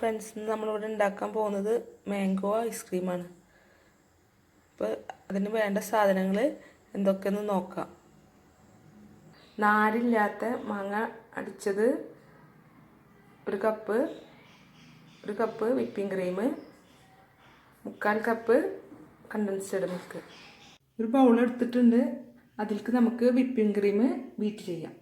Friends നമ്മളിവിടെ ഉണ്ടാക്കാൻ പോകുന്നത് മാംഗോ ഐസ്ക്രീമാണ് അപ്പോൾ അതിന് വേണ്ട സാധനങ്ങൾ എന്തൊക്കെയെന്ന് നോക്കാം. നാരില്ലാത്ത മാങ്ങ അടിച്ചത് ഒരു കപ്പ് ഒരു കപ്പ് വിപ്പിംഗ് ക്രീം മുക്കാൽ കപ്പ് കണ്ടൻസ്ഡ് മിൽക്ക് ഒരു ബൗൾ എടുത്തിട്ടുണ്ട്. അതിലേക്ക് നമുക്ക് വിപ്പിംഗ് ക്രീം ബീറ്റ് ചെയ്യാം.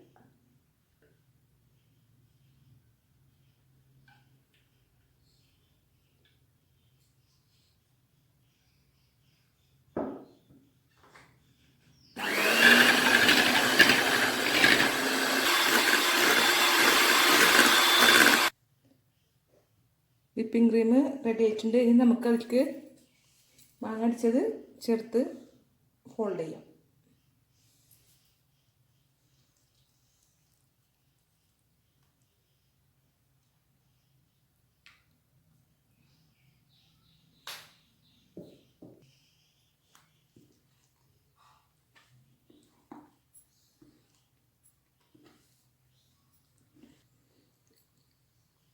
വിപ്പിംഗ് ക്രീം റെഡി ആയിട്ടുണ്ട്. ഇനി നമുക്ക് അതിലേക്ക് മാങ്ങ അടിച്ചത് ചേർത്ത് ഫോൾഡ് ചെയ്യാം.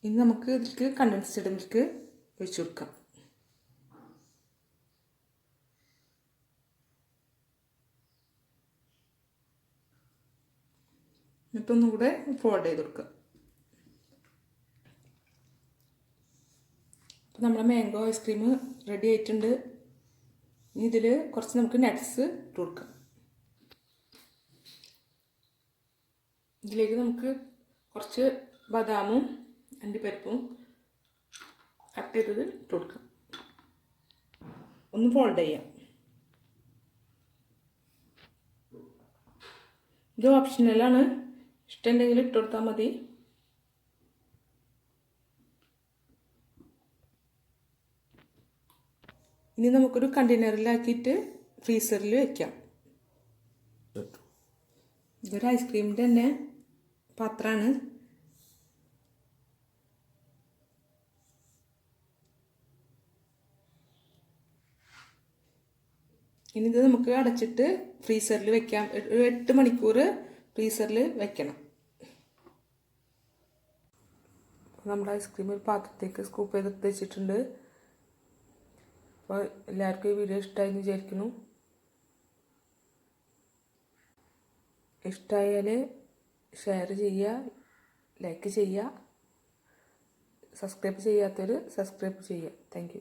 ഇനി നമുക്ക് ഇതിലേക്ക് കണ്ടൻസ്ഡ് മിൽക്ക് ഒഴിച്ചു കൊടുക്കാം. എന്നിട്ടൊന്നുകൂടെ ഫോൾഡ് ചെയ്ത് കൊടുക്കുക അപ്പോൾ നമ്മുടെ മാംഗോ ഐസ്ക്രീം റെഡി ആയിട്ടുണ്ട്. ഇനി ഇതിൽ കുറച്ച് നമുക്ക് നട്ട്സ് ഇട്ട് കൊടുക്കാം. ഇതിലേക്ക് നമുക്ക് കുറച്ച് ബദാമും അണ്ടിപ്പരിപ്പും കട്ട് ചെയ്തത് ഇട്ട് കൊടുക്കാം ഒന്ന് ഫോൾഡ് ചെയ്യാം. ഇത് ഓപ്ഷനലാണ് ഇഷ്ടമുണ്ടെങ്കിൽ ഇട്ട് കൊടുത്താൽ മതി. ഇനി നമുക്കൊരു കണ്ടെയ്നറിലാക്കിയിട്ട് ഫ്രീസറിൽ വെക്കാം. ഇതൊരു ഐസ്ക്രീമിന്റെ തന്നെ പാത്രമാണ്. ഇനി ഇത് നമുക്ക് അടച്ചിട്ട് ഫ്രീസറിൽ വെക്കാം. ഒരു എട്ട് മണിക്കൂർ ഫ്രീസറിൽ വെക്കണം. നമ്മുടെ ഐസ്ക്രീം ഒരു പാത്രത്തേക്ക് സ്കൂപ്പ് ചെയ്ത് വെച്ചിട്ടുണ്ട്. അപ്പോൾ എല്ലാവർക്കും ഈ വീഡിയോ ഇഷ്ടമായി എന്ന് വിചാരിക്കുന്നു. ഇഷ്ടമായാൽ ഷെയർ ചെയ്യുക ലൈക്ക് ചെയ്യുക. സബ്സ്ക്രൈബ് ചെയ്യാത്തവർ സബ്സ്ക്രൈബ് ചെയ്യുക. താങ്ക്